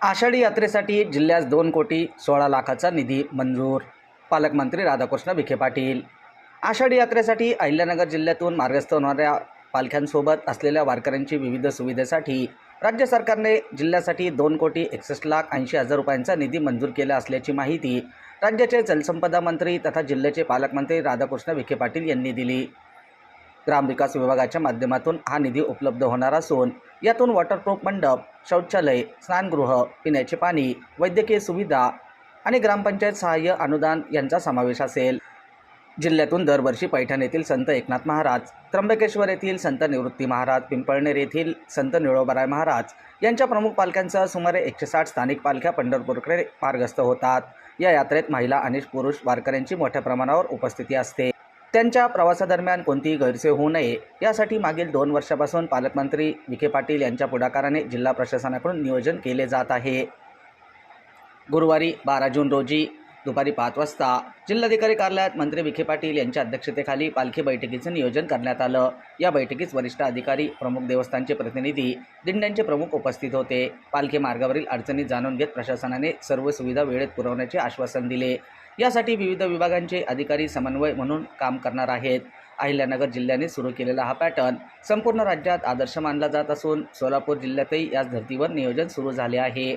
आषाढी यात्रेसाठी जिल्ह्यास दोन कोटी सोळा लाखाचा निधी मंजूर. पालकमंत्री राधाकृष्ण विखे पाटील. आषाढी यात्रेसाठी अहिल्यानगर जिल्ह्यातून मार्गस्थ होणाऱ्या पालख्यांसोबत असलेल्या वारकऱ्यांची विविध सुविधेसाठी राज्य सरकारने जिल्ह्यासाठी दोन कोटी एकसष्ट लाख ऐंशी हजार रुपयांचा निधी मंजूर केला असल्याची माहिती राज्याचे जलसंपदा मंत्री तथा जिल्ह्याचे पालकमंत्री राधाकृष्ण विखे पाटील यांनी दिली. ग्रामविकास विभागाच्या माध्यमातून हा निधी उपलब्ध होणार असून यातून वॉटरप्रूफ मंडप शौचालय स्नानगृह पिण्याचे पाणी वैद्यकीय सुविधा आणि ग्रामपंचायत सहाय्य अनुदान यांचा समावेश असेल. जिल्ह्यातून दरवर्षी पैठण येथील संत एकनाथ महाराज त्र्यंबकेश्वर येथील संत निवृत्ती महाराज पिंपळनेर येथील संत निळोबराय महाराज यांच्या प्रमुख पालख्यांसह सुमारे एकशे साठ स्थानिक पालख्या पंढरपूरकडे मार्गस्थ होतात. या यात्रेत महिला आणि पुरुष वारकऱ्यांची मोठ्या प्रमाणावर उपस्थिती असते. त्यांच्या प्रवासादरम्यान कोणतीही गैरसोय होऊ नये. यासाठी मागील दोन वर्षापासून पालकमंत्री विखे पाटील यांच्या पुढाकाराने जिल्हा प्रशासनाकडून नियोजन केले जात आहे. गुरुवारी बारा जून रोजी दुपारी पाच वाजता जिल्हाधिकारी कार्यालयात मंत्री विखे पाटील यांच्या अध्यक्षतेखाली पालखी बैठकीचं नियोजन करण्यात आलं. या बैठकीस वरिष्ठ अधिकारी प्रमुख देवस्थानचे प्रतिनिधी दिंड्यांचे प्रमुख उपस्थित होते. पालखी मार्गावरील अडचणी जाणून घेत प्रशासनाने सर्व सुविधा वेळेत पुरवण्याचे आश्वासन दिले. यासाठी विविध विभागांचे अधिकारी समन्वय म्हणून काम करणार आहेत. अहिल्यानगर जिल्ह्याने सुरू केलेला हा पॅटर्न संपूर्ण राज्यात आदर्श मानला जात असून सोलापूर जिल्ह्यातही याच धर्तीवर नियोजन सुरू झाले आहे.